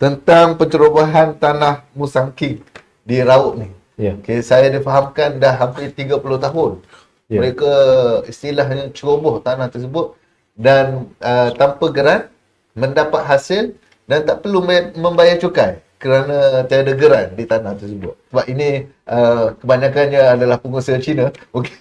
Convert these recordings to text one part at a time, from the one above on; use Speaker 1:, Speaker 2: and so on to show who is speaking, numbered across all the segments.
Speaker 1: tentang pencerobohan tanah Musang King di Raub ni.
Speaker 2: Ya.
Speaker 1: Okay, saya difahamkan dah hampir 30 tahun.
Speaker 2: Ya.
Speaker 1: Mereka istilahnya ceroboh tanah tersebut dan uh, tanpa geran mendapat hasil dan tak perlu me- membayar cukai kerana tiada geran di tanah tersebut. Sebab ini uh, kebanyakannya adalah pengusaha Cina. Okey.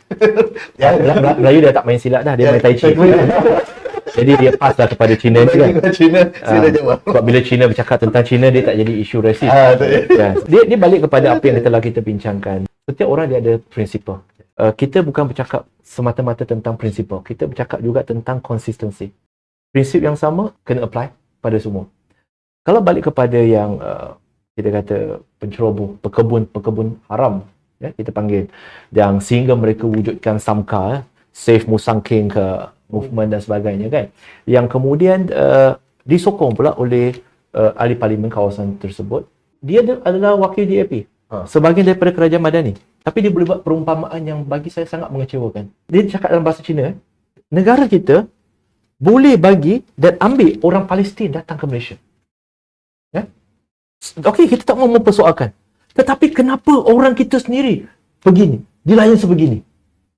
Speaker 2: Ya, Mel- Melayu dah tak main silat dah, dia main tai chi. Jadi dia pass lah kepada Cina ni kan.
Speaker 1: Cina sila
Speaker 2: Ah,
Speaker 1: jawab.
Speaker 2: Sebab bila Cina bercakap tentang Cina, dia tak jadi isu rasis. Ya. Dia, dia balik kepada apa yang telah kita bincangkan. Setiap orang dia ada prinsipal. Uh, kita bukan bercakap semata-mata tentang prinsipal. Kita bercakap juga tentang konsistensi. Prinsip yang sama kena apply pada semua. Kalau balik kepada yang uh, kita kata penceroboh, pekebun-pekebun haram, ya, kita panggil, yang sehingga mereka wujudkan samka, eh, Save Musang King ke movement dan sebagainya kan. Yang kemudian uh, disokong pula oleh uh, ahli parlimen kawasan tersebut. Dia ada- adalah wakil DAP.
Speaker 1: Ha.
Speaker 2: Sebahagian daripada kerajaan Madani. Tapi dia boleh buat perumpamaan yang bagi saya sangat mengecewakan. Dia cakap dalam bahasa Cina, negara kita boleh bagi dan ambil orang Palestin datang ke Malaysia. Ya? Okey, kita tak mau mempersoalkan. Tetapi kenapa orang kita sendiri begini, dilayan sebegini?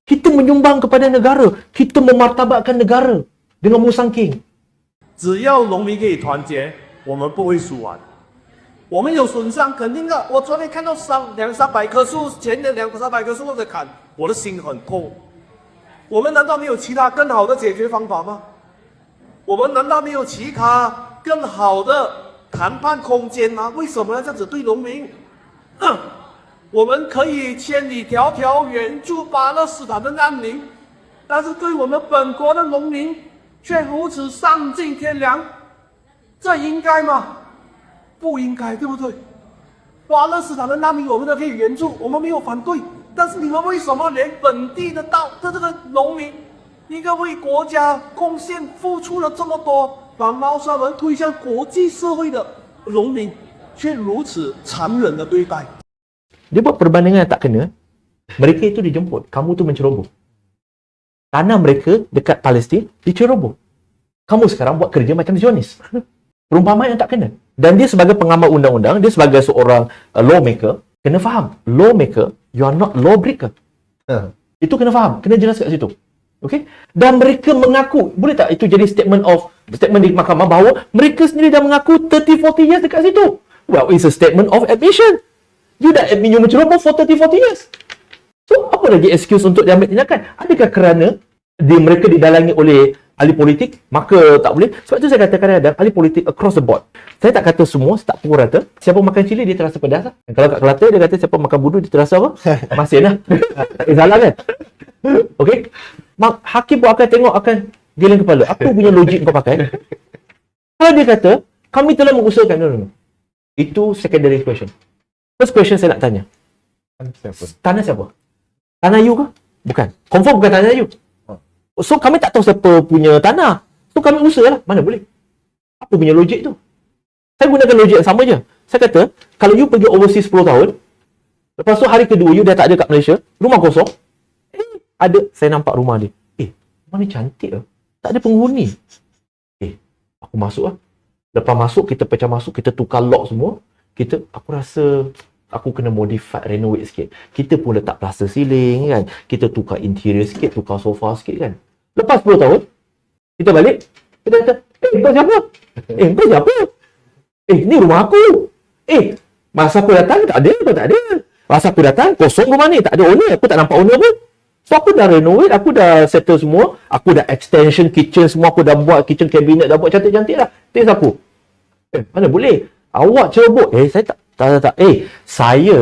Speaker 2: Kita menyumbang kepada negara, kita memartabatkan negara dengan Musang King.
Speaker 3: 只要农民可以团结，我们不会输完。我们有损伤，肯定的。我昨天看到三两三百棵树，前的两三百棵树都在砍，我的心很痛。我们难道没有其他更好的解决方法吗？我们难道没有其他更好的谈判空间吗？为什么要这样子对农民？我们可以千里迢迢援助巴勒斯坦的难民，但是对我们本国的农民却如此丧尽天良，这应该吗？不应该，对不对？巴勒斯坦的难民我们都可以援助，我们没有反对，但是你们为什么连本地的到的这个农民，一个为国家贡献付出了这么多，把猫砂门推向国际社会的农民，却如此残忍的对待？
Speaker 2: Dia buat perbandingan yang tak kena. Mereka itu dijemput. Kamu tu menceroboh. Tanah mereka dekat Palestin diceroboh. Kamu sekarang buat kerja macam Zionis. Perumpamaan yang tak kena. Dan dia sebagai pengamal undang-undang, dia sebagai seorang uh, lawmaker, kena faham. Lawmaker, you are not lawbreaker.
Speaker 1: Ha.
Speaker 2: Itu kena faham. Kena jelas kat situ. Okay? Dan mereka mengaku, boleh tak itu jadi statement of statement di mahkamah bahawa mereka sendiri dah mengaku 30-40 years dekat situ. Well, it's a statement of admission. You dah admit you menceroboh for 30-40 years. So, apa lagi excuse untuk diambil tindakan? Adakah kerana di, mereka didalangi oleh ahli politik, maka tak boleh? Sebab tu saya kata kadang-kadang ahli politik across the board. Saya tak kata semua, saya tak pukul rata. Siapa makan cili, dia terasa pedas. Lah. Kalau kat Kelantan, dia kata siapa makan budu, dia terasa apa? Masin lah. tak ada salah kan? Okey? Mak, hakim pun akan tengok, akan geleng kepala. Apa punya logik kau pakai? Kalau dia kata, kami telah mengusahakan. No, no, no. Itu secondary question. First question saya nak tanya.
Speaker 1: Siapa?
Speaker 2: Tanah siapa? Tanah you ke? Bukan. Confirm bukan tanah you.
Speaker 1: Oh.
Speaker 2: So kami tak tahu siapa punya tanah. So kami usaha lah. Mana boleh? Apa punya logik tu? Saya gunakan logik yang sama je. Saya kata, kalau you pergi overseas 10 tahun, lepas tu hari kedua you dah tak ada kat Malaysia, rumah kosong, eh, ada, saya nampak rumah dia. Eh, rumah ni cantik lah. Tak ada penghuni. Eh, aku masuk lah. Lepas masuk, kita pecah masuk, kita tukar lock semua. Kita, aku rasa aku kena modify, renovate sikit. Kita pun letak plaster ceiling kan. Kita tukar interior sikit, tukar sofa sikit kan. Lepas 10 tahun, kita balik, kita kata, eh kau siapa? Eh kau siapa? Eh ni rumah aku. Eh masa aku datang tak ada, kau tak ada. Masa aku datang kosong rumah ni, tak ada owner. Aku tak nampak owner pun. So aku dah renovate, aku dah settle semua. Aku dah extension kitchen semua, aku dah buat kitchen cabinet, dah buat cantik-cantik lah. Tengok aku. Eh, mana boleh? Awak ceroboh. Eh, saya tak. Tak, tak, tak. Eh, saya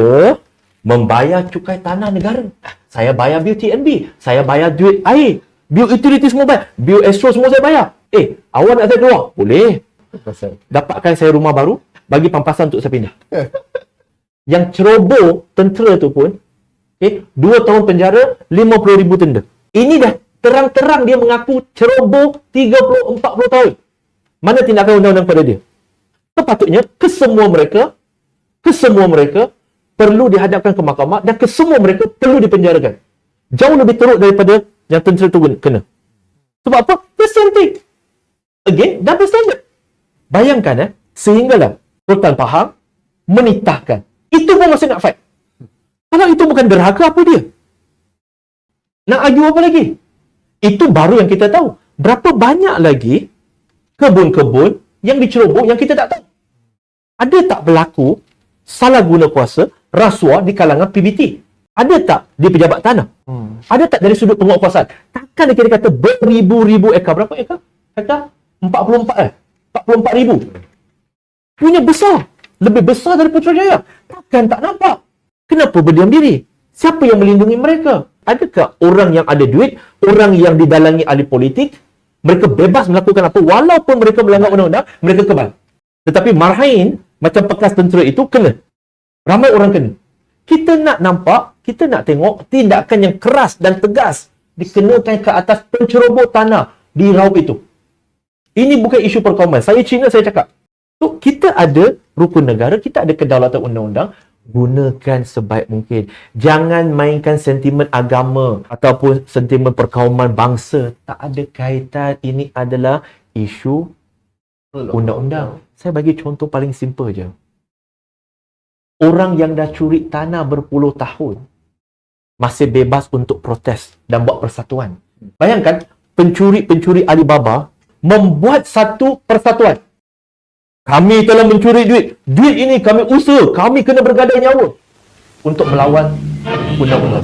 Speaker 2: membayar cukai tanah negara. Saya bayar bil TNB. Saya bayar duit air. Bil utility semua bayar. Bil Astro semua saya bayar. Eh, awak nak saya keluar? Boleh. Dapatkan saya rumah baru, bagi pampasan untuk saya pindah. Yang ceroboh tentera tu pun, okay, 2 tahun penjara, 50 ribu tenda. Ini dah terang-terang dia mengaku ceroboh 30-40 tahun. Mana tindakan undang-undang pada dia? Sepatutnya, kesemua mereka, kesemua mereka perlu dihadapkan ke mahkamah dan kesemua mereka perlu dipenjarakan. Jauh lebih teruk daripada yang tentera tu kena. Sebab apa? The same thing. Again, double standard. Bayangkan eh, sehinggalah Sultan Pahang menitahkan. Itu pun masih nak fight. Kalau itu bukan derhaka, apa dia? Nak argue apa lagi? Itu baru yang kita tahu. Berapa banyak lagi kebun-kebun yang dicerobok yang kita tak tahu? Ada tak berlaku salah guna kuasa, rasuah di kalangan PBT? Ada tak di pejabat tanah?
Speaker 1: Hmm.
Speaker 2: Ada tak dari sudut penguatkuasaan? Takkan dia kata beribu-ribu ekar. Berapa ekar? Kata 44 eh? 44 ribu. Punya besar. Lebih besar dari Putrajaya. Takkan tak nampak. Kenapa berdiam diri? Siapa yang melindungi mereka? Adakah orang yang ada duit, orang yang didalangi ahli politik, mereka bebas melakukan apa walaupun mereka melanggar undang-undang, mereka kebal. Tetapi marhain, macam bekas tentera itu, kena. Ramai orang kena. Kita nak nampak, kita nak tengok tindakan yang keras dan tegas dikenakan ke atas pencerobot tanah di Raub itu. Ini bukan isu perkauman. Saya Cina, saya cakap. So, kita ada rukun negara, kita ada kedaulatan undang-undang, gunakan sebaik mungkin. Jangan mainkan sentimen agama ataupun sentimen perkauman bangsa. Tak ada kaitan. Ini adalah isu undang-undang. Saya bagi contoh paling simple je. Orang yang dah curi tanah berpuluh tahun masih bebas untuk protes dan buat persatuan. Bayangkan pencuri-pencuri Alibaba membuat satu persatuan. Kami telah mencuri duit. Duit ini kami usaha. Kami kena bergadai nyawa untuk melawan undang-undang.